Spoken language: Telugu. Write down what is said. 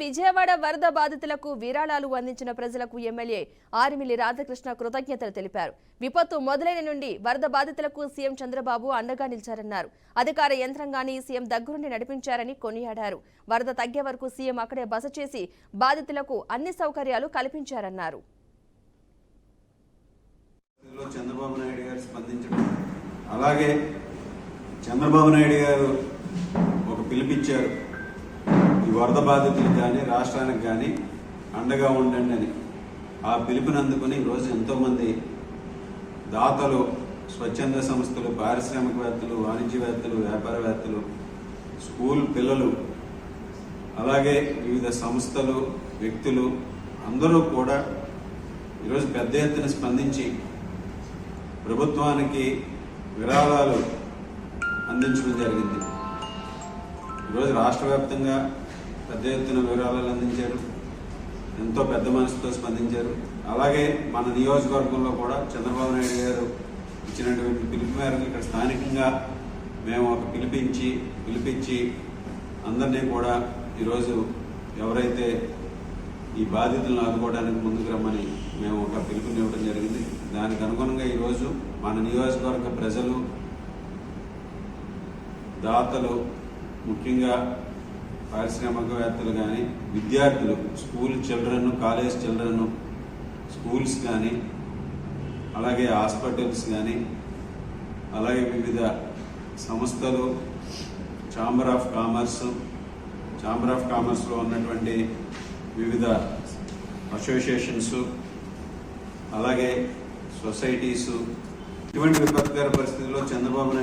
విజయవాడ వరద బాధితులకు విరాళాలు అందించిన ప్రజలకు ఎమ్మెల్యే ఆరిమిల్లి రాధాకృష్ణ కృతజ్ఞతలు తెలిపారు. విపత్తు మొదలైన నుండి వరద బాధితులకు సీఎం చంద్రబాబు అండగా నిలిచారన్నారు. అధికార యంత్రాంగాన్ని సీఎం దగ్గరుండి నడిపించారని కొనియాడారు. వరద తగ్గే వరకు సీఎం అక్కడే బస చేసి బాధితులకు అన్ని సౌకర్యాలు కల్పించారన్నారు. చంద్రబాబు నాయుడు గారు స్పందించడం. అలాగే చంద్రబాబు నాయుడు గారు ఒక పిలిపిచ్చారు వరద బాధితులకు కానీ రాష్ట్రానికి కానీ అండగా ఉండండి అని ఆ పిలుపుని అందుకుని ఈరోజు ఎంతోమంది దాతలు స్వచ్ఛంద సంస్థలు పారిశ్రామికవేత్తలు వాణిజ్యవేత్తలు వ్యాపారవేత్తలు స్కూల్ పిల్లలు అలాగే వివిధ సంస్థలు వ్యక్తులు అందరూ కూడా ఈరోజు పెద్ద ఎత్తున స్పందించి ప్రభుత్వానికి విరాళాలు అందించడం జరిగింది. ఈరోజు రాష్ట్ర వ్యాప్తంగా పెద్ద ఎత్తున వివరాలు అందించారు. ఎంతో పెద్ద మనసుతో స్పందించారు. అలాగే మన నియోజకవర్గంలో కూడా చంద్రబాబు నాయుడు గారు ఇచ్చినటువంటి పిలుపు మేరకు ఇక్కడ స్థానికంగా మేము ఒక పిలిపించి పిలిపించి అందరినీ కూడా ఈరోజు ఎవరైతే ఈ బాధితులను ఆదుకోవడానికి ముందుకు రమ్మని మేము ఒక పిలుపునివ్వడం జరిగింది. దానికి అనుగుణంగా ఈరోజు మన నియోజకవర్గ ప్రజలు దాతలు ముఖ్యంగా పారిశ్రామికవేత్తలు కానీ విద్యార్థులు school children college children schools కానీ అలాగే హాస్పిటల్స్ కానీ అలాగే వివిధ సంస్థలు chamber of commerce chamber of కామర్స్లో ఉన్నటువంటి వివిధ అసోసియేషన్స్ అలాగే సొసైటీసు ఇటువంటి విపత్కర పరిస్థితుల్లో చంద్రబాబు నాయుడు